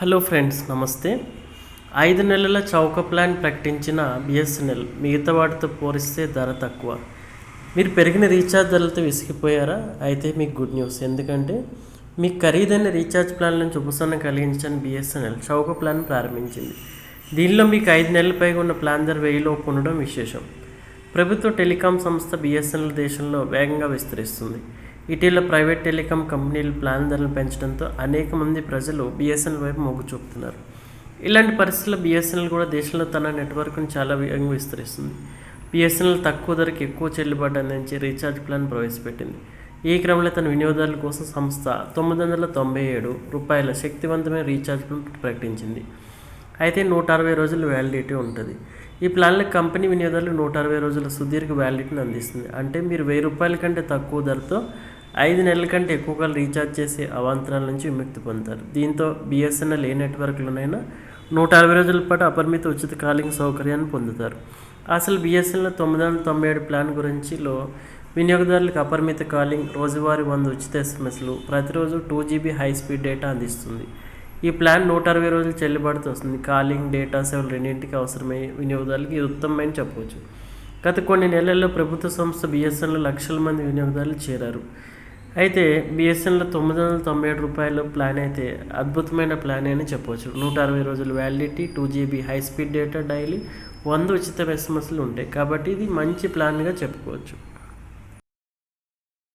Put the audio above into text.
Hello friends నమస్తే. ఐదు నెలల చౌక ప్లాన్ ప్రకటించిన బిఎస్ఎన్ఎల్ మిగతా వాటితో పోలిస్తే ధర తక్కువ. మీరు పెరిగిన రీఛార్జ్ ధరలతో విసిగిపోయారా? అయితే మీకు గుడ్ న్యూస్. ఎందుకంటే మీకు ఖరీదైన రీఛార్జ్ ప్లాన్ నుంచి ఉపశమనం కలిగించని బిఎస్ఎన్ఎల్ చౌక ప్లాన్ ప్రారంభించింది. దీనిలో మీకు ఐదు నెలల పైగా ఉన్న ప్లాన్ ధర వెయ్యిలో ఉండడం విశేషం. ప్రభుత్వ టెలికాం సంస్థ బిఎస్ఎన్ఎల్ దేశంలో వేగంగా విస్తరిస్తుంది. ఇటీవల ప్రైవేట్ టెలికాం కంపెనీలు ప్లాన్ ధరలు పెంచడంతో అనేక మంది ప్రజలు బిఎస్ఎన్ఎల్ వైపు మొగ్గు చూపుతున్నారు. ఇలాంటి పరిస్థితుల్లో బిఎస్ఎన్ఎల్ కూడా దేశంలో తన నెట్వర్క్ను చాలా వేగంగా విస్తరిస్తుంది. బిఎస్ఎన్ఎల్ తక్కువ ధరకు ఎక్కువ చెల్లుబాటు అందించే రీఛార్జ్ ప్లాన్ ప్రవేశపెట్టింది. ఈ క్రమంలో తన వినియోగదారుల కోసం సంస్థ తొమ్మిది వందల తొంభై ఏడు రూపాయల శక్తివంతమైన రీఛార్జ్ ప్లాన్ ప్రకటించింది. అయితే నూట అరవై రోజుల వ్యాలిడిటీ ఉంటుంది. ఈ ప్లాన్లో కంపెనీ వినియోగదారులు నూట అరవై రోజుల సుదీర్ఘ వ్యాలిడిటీని అందిస్తుంది. అంటే మీరు వెయ్యి రూపాయల కంటే తక్కువ ధరతో ఐదు నెలల కంటే ఎక్కువ కాలం రీఛార్జ్ చేసే అవాంతరాల నుంచి విముక్తి పొందుతారు. దీంతో బిఎస్ఎన్ఎల్ ఏ నెట్వర్క్లోనైనా నూట అరవై రోజుల పాటు అపరిమిత ఉచిత కాలింగ్ సౌకర్యాన్ని పొందుతారు. అసలు బిఎస్ఎన్ఎల్ తొమ్మిది వందల తొంభై ఏడు ప్లాన్ గురించిలో వినియోగదారులకు అపరిమిత కాలింగ్ రోజువారీ వంద ఉచిత ఎస్ఎంఎస్లు ప్రతిరోజు two GB high speed data అందిస్తుంది. ఈ ప్లాన్ నూట అరవై రోజులు చెల్లుబాటుతో వస్తుంది. కాలింగ్ డేటా సేవలు రెండింటికి అవసరమై వినియోగదారులకు ఇది ఉత్తమమైన చెప్పవచ్చు. గత కొన్ని నెలల్లో ప్రభుత్వ సంస్థ బిఎస్ఎన్ఎల్ లక్షల మంది వినియోగదారులు చేరారు. అయితే బిఎస్ఎన్ఎల్ తొమ్మిది వందల తొంభై ఏడు రూపాయల ప్లాన్ అయితే అద్భుతమైన ప్లాన్ అని చెప్పవచ్చు నూట అరవై రోజుల validity two GB high speed data daily వంద ఉచిత ఎస్ఎంఎస్లు ఉంటాయి. కాబట్టి ఇది మంచి ప్లాన్గా చెప్పుకోవచ్చు.